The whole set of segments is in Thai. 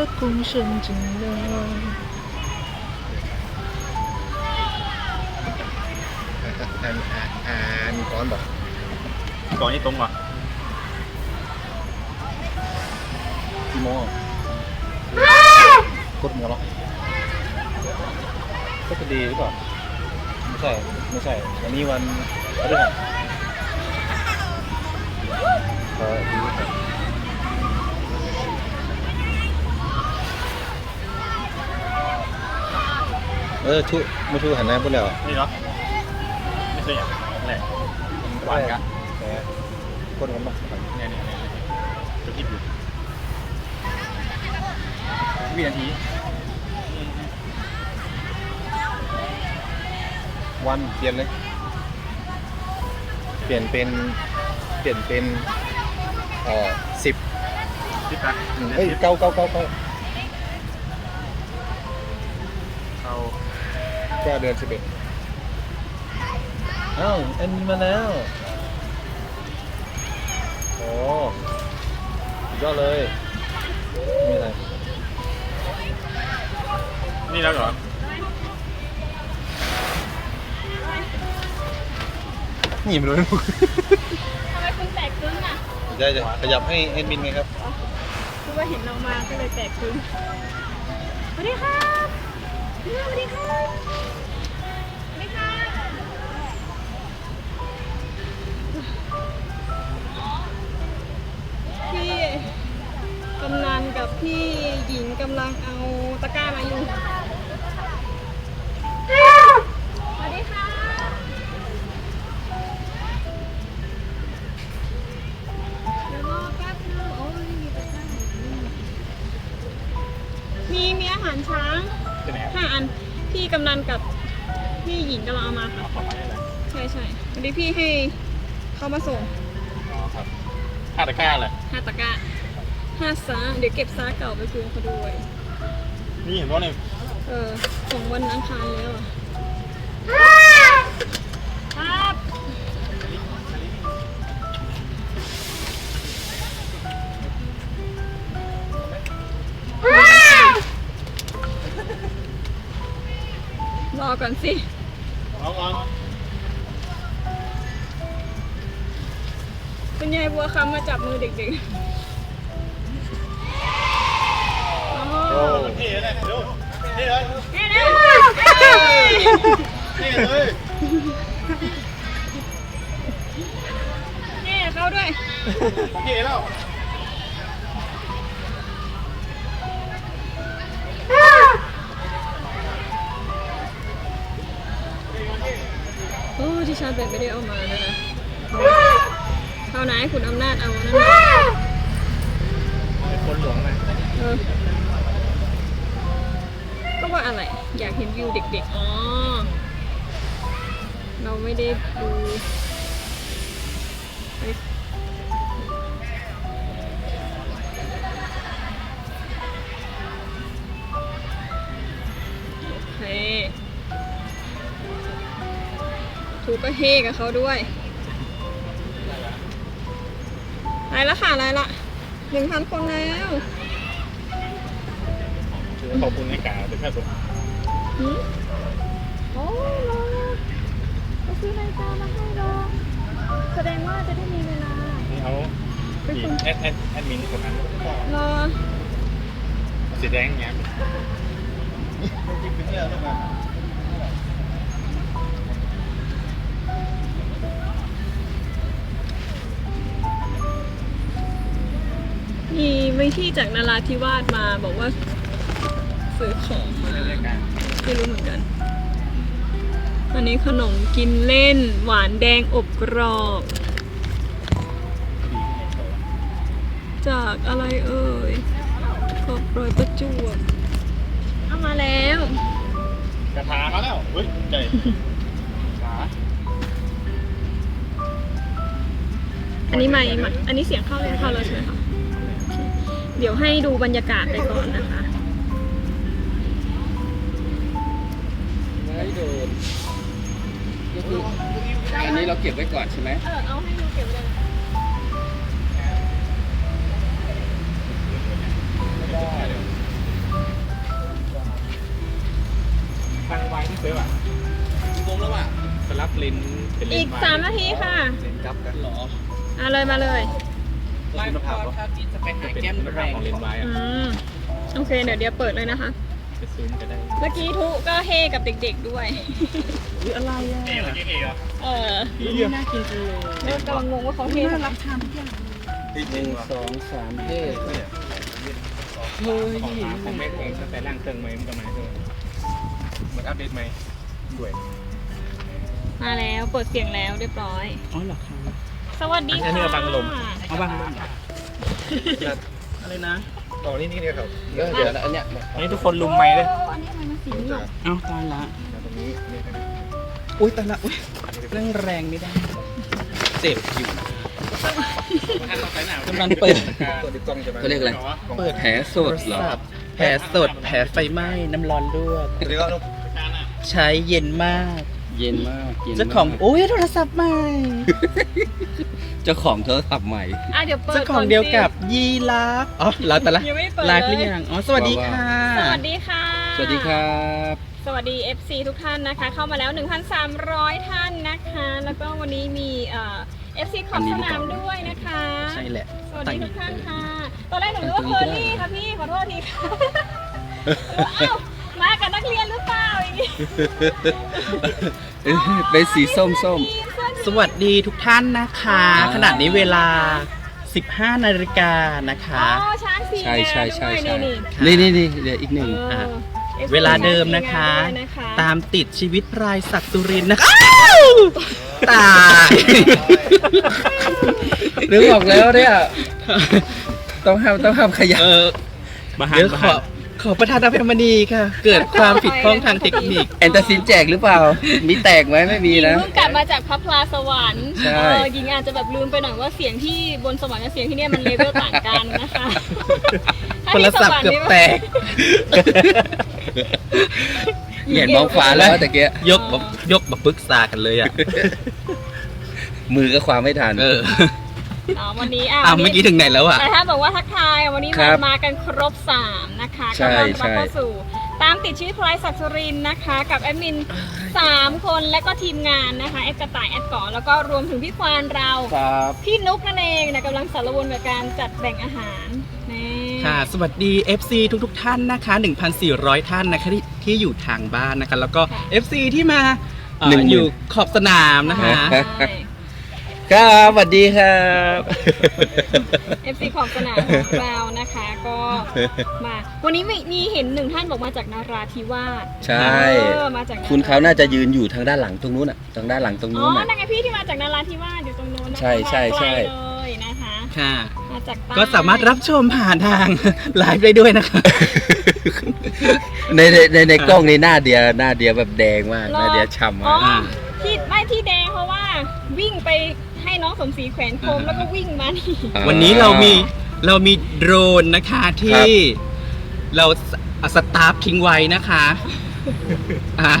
รักของฉันจะนานอ่านอ่านอ่านก่อนบอกก่อนนี่ตรงว่ะกี่โมงกดหมดแล้วก็จะดีหรือเปล่าไม่ใช่ ไม่ใช่วันนี้วันพฤหัสเออดีครับ เออทุมาทุหันหน้าพูดแล้วนี่เนาะไม่ใช่อย่างแรกหวานกันแต่กดกันบ้างเนี่ยเนี่ยเนี่ยจะคิดอยู่วินาทีวันเปลี่ยนเลย เปลี่ยนเป็น เปลี่ยนเป็นเอ่อสิบสิบนะเฮ้ยเก้าเก้าเก้าเก้าเอา ก้าเดือนสิบเอ็ดอ้าวอันนี้มาแล้วโอ้สุดยอดเลยไม่มีอะไรนี่แล้วเหรอ หนีบเลยลูกทำไมคุณแตกครึ่งอะจะจะขยับให้เอ็ดมินไงครับ คือว่าเห็นเรามาก็เลยแตกครึ่งสวัสดีครับ สวัสดีครับสวัสดีค่ะพี่กำนันกับพี่หญิงกำลังเอาตะกร้ามาอยู่ ห้าอันพี่กำนันกับพี่หญิงกำลังเอามาค่ะขอไปได้เลยใช่ใช่วันนี้พี่ให้เขามาส่งอ๋อครับห้าตะกร้าเลยห้าตะกร้าห้าซาเดี๋ยวเก็บซาเก่าไปคืนเขาด้วย นี่เห็นว่าเนี่ยเออส่งวันอังคารแล้วอะ รับรอก่อนสิเอาก่อนคุณยายบัวคำมาจับมือเด็กๆอ๋อโอ้เท่เลยดูเท่เลยนี่นะเท่เลยนี่เขาด้วยเท่แล้ว ที่ชาร์จแบตไม่ได้เอามานะนะเอาไหนคุณอำนาจเอานั่นนะคนหลวงเลยเออก็ว่าอะไร อยากเห็นวิวเด็กๆ อ๋อ เราไม่ได้ดู ถูกก็เฮกับเขาด้วยไรละค่ะไรละหนึ่งพันคนแล้วขอบคุณในกาเป็นแค่สุดหืมโอ้รอเขาซื้อนาฬิกามาให้รอแสดงว่าจะได้มีเวลานี่เขาอีแอดแอดแอดมินคนนั้นรอสีแดงเงี้ยมีวิ ธีจากนาราธิวาสมาบอกว่าซื้อของมารายการไม่รู้เหมือนกัน อันนี้ขนมกินเล่น หวานแดงอบกรอบ จากอะไรเอ่ยกรอบโรยประจวบเอามาแล้ว กระถามาแล้ว เฮ้ยใจขาอันนี้ไม่ไม่อันนี้เสียงเข้าเลยเข้าแล้วใช่ไหมคะโอเค เดี๋ยวให้ดูบรรยากาศไปก่อนนะคะอันนี้เราเก็บไว้ก่อนใช่ไหมเออเอาให้ดูเก็บเลยตั้งไว้ที่เซฟอะตรงแล้วอะไปรับเลนอีกสามนาทีค่ะเลนกลับกันหรอ อะเลยมาเลย ไม่พอถ้าที่จะไปหาเป็นแก้มคุณแรภาพงของเลนไม้อือะมโอเค เดี๋ยวเดี๋ยวเปิดเลยนะคะ จะซูมก็ได้เมื่อกี้ทุก็เฮกับเด็กๆด้วยอะไรอะเอ๋เหรอเอ๋เหรอเออนี่น่ากินจังเลยแล้วกำลังงงว่าเขาเฮน่าทำไมรับทานทุกอย่างหนึ่งสองสามเท่เนี่ยเฮ้ยของหาของแม่ของสแต่ล่างเติงไหมมันก็หมายถึงมันอัปเดตไหมด้วยมาแล้วเปิดเสียงแล้วเรียบร้อย อ๋อเหรอคะ สวัสดีอันนี้ค่ะเอาบังลม เอาบ้างลงอะไรนะตอนนี้นี่เนี่ยครับเดี๋ยวเดี๋ยวนะอันเนี้ยอันนี้ทุกคนลุมไหมเลยอันนี้มันสีม่วงเอ้าตายละตรงนี้นี่ครับอุ้ยตายละอุ้ยเรื่องแรงไม่ได้เจ็บอยู่กำลังเปิด ตัวดิกล้องจะมาเขาเรียกอะไร เปิดแผลสดเหรอ แผลสด แผลไฟไหม้ น้ำร้อนลวกตัวดิกล้องใช้เย็นมาก เย็นมากเจ้าของมากโอ้ยโทรศัพท์ใหม่ เจ้าของโทรศัพท์ใหม่ อะเดี๋ยวเปิดเจ้าของเดียวกับยีราฟอ๋อแล้วแต่ละยังไม่เปิดไลฟ์หเลรืยอยังอ๋อสวัสดีค่ะ สวัสดีค่ะ สวัสดีครับ สวัสดี FC ทุกท่านนะคะ เข้ามาแล้ว 1,300 ท่านนะคะ แล้วก็วันนี้มีเอ่อ FC ขอบสนามด้วยนะคะ ใช่แหละ สวัสดีทุกท่านค่ะ ตอนแรกหนูนึกว่าเคอรี่ค่ะพี่ ขอโทษทีค่ะเอ้าม เป็นสีส้มส้มทีเสื้อสวัสดีทุกท่านนะคะ ขนาดนี้เวลา 15 นาฬิกานะคะ อ๋อช้างสีใช่ใช่ใช่ด้วยใช่นี่นี่นี่นี่เดี๋ยวอีกหนึ่งเออะอเวลาเดิมนะคะช้างสีงามด้วยนะคะ ตามติดชีวิตพรายศักดิ์สุรินทร์นะคะอ้าวตายนึกออกแล้วเนี่ย ต้องห้ามต้องห้ามขยับเออเดี๋ยวขอ ขอประธานอภัยมณีค่ะ เกิดความผิดพลาดทางเทคนิค แอนตาซินแจกหรือเปล่า มีแตกไหมไม่มีหญิงนะ เพิ่งกลับมาจากพระพลาสวรรค์ใช่ เออหญิงอาจจะแบบลืมไปหน่อยว่าเสียงที่บนสวรรค์กับเสียงที่เนี่ยมันเลเวลต่างกันนะคะถ้าโทรที่ศัพท์เกือบแตก เหยียนมองฟ้าแล้วแต่เกี้ยยกแบบยกแบบปรึกษากันเลยอะ มือก็ความไม่ทัน เออ อ๋อวันนี้อะอ้าววันเมื่อนี้กี้ถึงไหนแล้วอะ แต่ถ้าบอกว่าทักทายอะวันนี้ครัมาบมากันครบ3นะคะใช่กำลังใช่มาเข้าสู่ ตามติดชีวิตพลายศักดิ์สุรินทร์นะคะ กับแอดมิน3คนและก็ทีมงานนะคะแอดกระต่ายแอดก่อแล้วก็รวมถึงพี่ควานเรา ครับ พี่นุกนั่นเองนะกำลังสารวนกับการจัดแบ่งอาหารนี่ค่ะ สวัสดี FC ทุกๆทท่านนะคะ 1,400 ท่านนะคะที่ที่อยู่ทางบ้านนะคะ แล้วก็ FC ที่มาเอ่อหนึ่งหมื่น อยู่ขอบสนามนะคะ ใช่ ครับสวัสดีครับ FC ของสนามของเรานะคะ ก็มาวันนี้มีมีเห็นหนึ่งท่านบอกมาจากนาราธิวาสใช่ เออมาจากนรคุณเขาน่าจะยืนอยู่ทางด้านหลังตรงนู้นอะทางด้านหลังตรงอ๋นู้อนอะ นั่นไงพี่ที่มาจากนาราธิวาสอยู่ตรงโน้นนะคะใช่ใช่ใช่มาไกลเลยนะคะ ค่ะ มาจากใต้ก็สามารถรับชมผ่านทาง ไลฟ์ได้ด้วยนะคะ ในในในในกล้องในหน้าเดียหน้าเดียแบบแดงมากหน้าเดียฉ่ำอ๋อมากที่ไม่ที่แดงเพราะว่าวิ่งไป ให้น้องสมศรีแขวนโคมแล้วก็วิ่งมานี่วันนี้เรามีเรามีโดรนนะคะที่เราสสตาร์ฟทิ้งไว้นะคะอ่า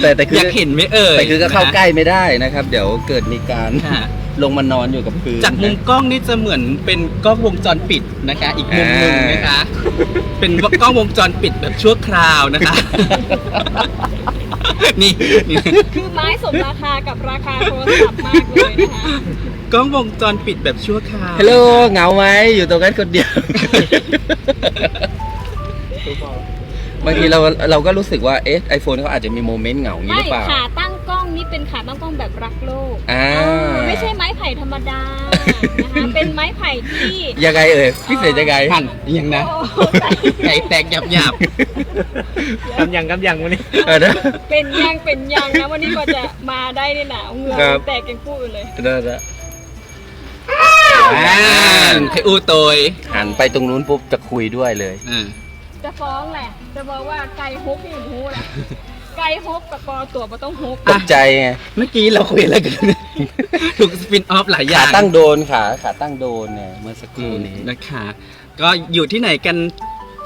แต่แต่คืออยากเห็นไหมเอ่ยแต่คือก็เข้าใกล้ไม่ได้นะครับ เดี๋ยวเกิดมีการค่ะลงมานอนอยู่กับพื้นจากมุมกล้องนี่จะเหมือนเป็นกล้องวงจรปิดนะคะ อีกมุมหนึ่งนะคะ เป็นกล้องวงจรปิดแบบชั่วคราวนะคะ นี่นี่ คือไม้สมราคากับราคาโทรศัพท์มากเลยนะคะกล้องวงจรปิดแบบชั่วคราวฮัลโหลเหงาไหมอยู่ตรงนั้นคนเดียวบางทีเราเราก็รู้สึกว่าเอ๊ะไอโฟนเขาอาจจะมีโมเมนต์เหงาอย่างนี้ไม่หรือเปล่า ขาตั้งกล้องนี่ เป็นขาตั้งกล้องแบบรักโลกอ่า ไม่ใช่ไม้ไผ่ธรรมดานะคะเป็นไม้ไผ่ที่ยังไงเอ่ยพิเศษยังไงหันยังนะโอ้โหใส่ไก่แตกหยาบหยาบกำยังกำยังวันนี้เออนะ เป็นยังเป็นยังนะวันนี้กว่าจะมาได้เนี่ยนะเอาเหงื่อครับ แตกกันพูดเลยเด้อนะอ่าไคอูโตยหันไปตรงนู้นปุ๊บจะคุยด้วยเลย อ่าจะฟ้องแหละ จะบอกว่าไก่ฮุกอยู่หูแหละ ไก่ฮุกกับปอตัวมาต้องฮุกตกใจไงเมื่อกี้เราคุยอะไรกัน ถูกสปินออฟหลายอย่าขางตั้งโดนขาขาตั้งโดนเนี่ยเมื่อสักครู่นี้นะคะ ก็อยู่ที่ไหนกัน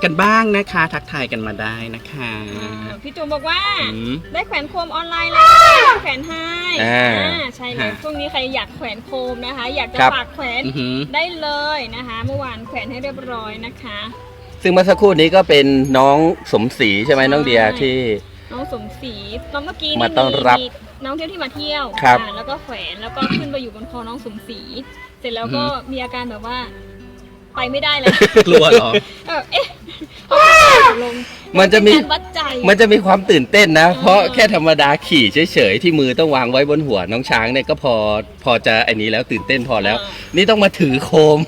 กันบ้างนะคะ ทักทายกันมาได้นะคะอ่าพี่จูนบอกว่า อืม ได้แขวนโคมออนไลน์แล้วแขวนให้อ่าอ่าใช่เลยฮะช่วงนี้ใครอยากแขวนโคมนะคะ อยากจะครับ ฝากแขวนอือหือ ได้เลยนะคะ เมื่อวานแขวนให้เรียบร้อยนะคะ ซึ่งเมื่อสักครู่นี้ก็เป็นน้องสมศรีใช่ไหมใช่น้องเดียที่ น้องสมศรีน้องเมื่อกี้มาต้อนรับมีน้องเที่ยวที่มาเที่ยวครับอ่าแล้วก็แขวนแล้วก็ขึ้นไปอยู่บนคอน้องสมศรีเสร็จแล้วก็อือหือ มีอาการแบบว่า ไปไม่ได้เลยกลัวเหรอ เออเอ๊ะเอาขาลงมันจะมี เป็การวัดใจ มันจะมีความตื่นเต้นนะเออเพราะแค่ธรรมดาขี่เฉยๆที่มือต้องวางไว้บนหัวน้องช้างเนี่ยก็พอพอจะไอ้นี้แล้วตื่นเต้นพอแล้วนี่ต้องมาถือโคม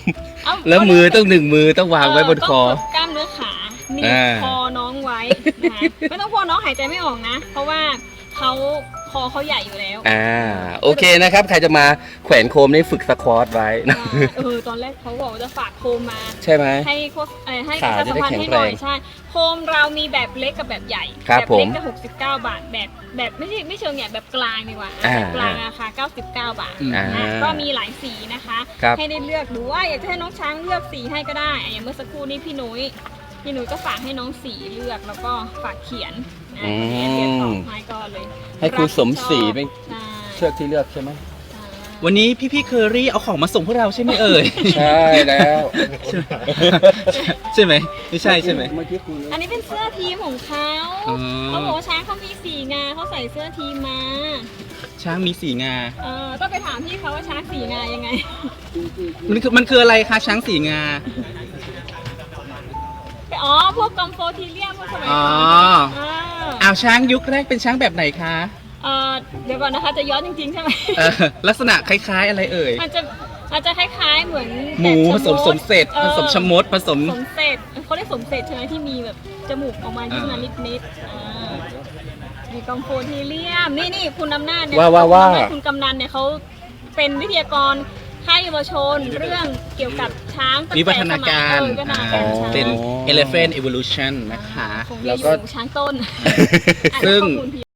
เอ้าแล้วมือต้องหนึ่งมือต้องวางไว้บนคอเต้องกดกล้ามเนื้อขาหนีบอ่า คอน้องไว้นะคะไม่ต้องพอน้องหายใจไม่ออกนะ เพราะว่าเขาคอเขาใหญ่อยู่แล้วอ่าโอเคนะครับ ใครจะมาแขวนโคมนี่ฝึกสควอตไว้นะเออตอนแรกเขาบอกว่าจะฝากโคมมา ใช่ไหม ให้โคสเอ่อให้ขาประชาจะสัมได้พันธ์แข็งให้หน่อยแรงใช่ โคมเรามีแบบเล็กกับแบบใหญ่ ครับแบบเล็กผมจะ69 บาท แบบแบบไม่ใช่ไม่เชิงใหญ่แบบกลางดีกว่าอ่าแบบกลางราคา99 บาทอ่าอะก็มีหลายสีนะคะ ครับ ให้ได้เลือกดูว่าอยากจะให้น้องช้างเลือกสีให้ก็ได้อะอย่างเมื่อสักครู่นี้พี่นุ้ย พี่นุ้ยก็ฝากให้น้องสีเลือกแล้วก็ฝากเขียนนะอืมอันนี้เตรียมตอบให้ก็เลยให้ครูสมศรีเป็นใช่เชือกที่เลือกใช่ไหมใช่วันนี้พี่ๆเคอรี่เอาของมาส่งพวกเราใช่ไหมเอ่ย ใช่แล้วใช่ไหมไม่ใช่ใช่ไหม เมื่อกี้คุณอันนี้เป็นเสื้อทีมของเขาอ๋อ เขาบอกว่าช้างเขามีสีงาเขาใส่เสื้อทีมมาช้างมีสีงา เออต้องไปถามพี่เขาว่าช้างสีงายังไง มันคือมันคืออะไรคะช้างสีงา อ๋อ พวกกอมโฟทีเลียมพวกสมัยอ๋อก่อนอ่าอ้าวช้างยุคแรกเป็นช้างแบบไหนคะเออเดี๋ยวก่อนนะคะจะย้อนจริงๆใช่ไหมเออลักษณะคล้าย ๆ อะไรเอ่ยมันจะมันจะคล้ายๆเหมือนหมูผแบบสมสมเสร็จออผสมชะมดผสม สมเสร็จเขาเรียกสมเสร็จใช่ไหมที่มีแบบจมูกออกมายื่นมานิดๆอ่ามีกอมโฟทีเลียมนี่นี่คุณอำนาจเนี่ยว่าว่าว่า คุณอำนจคุณกำนันเนี่ยเขาเป็นวิทยากร ให้เยาวชนเรื่องเกี่ยวกับช้างตั้งแต่วิวัฒนาการสมัยเออวิวัฒนาอ่าการช้างเป็น elephant evolution นะคะคงแล้มีวก็ อยู่ช้างต้นซึ่ง อะข้อมูลผิด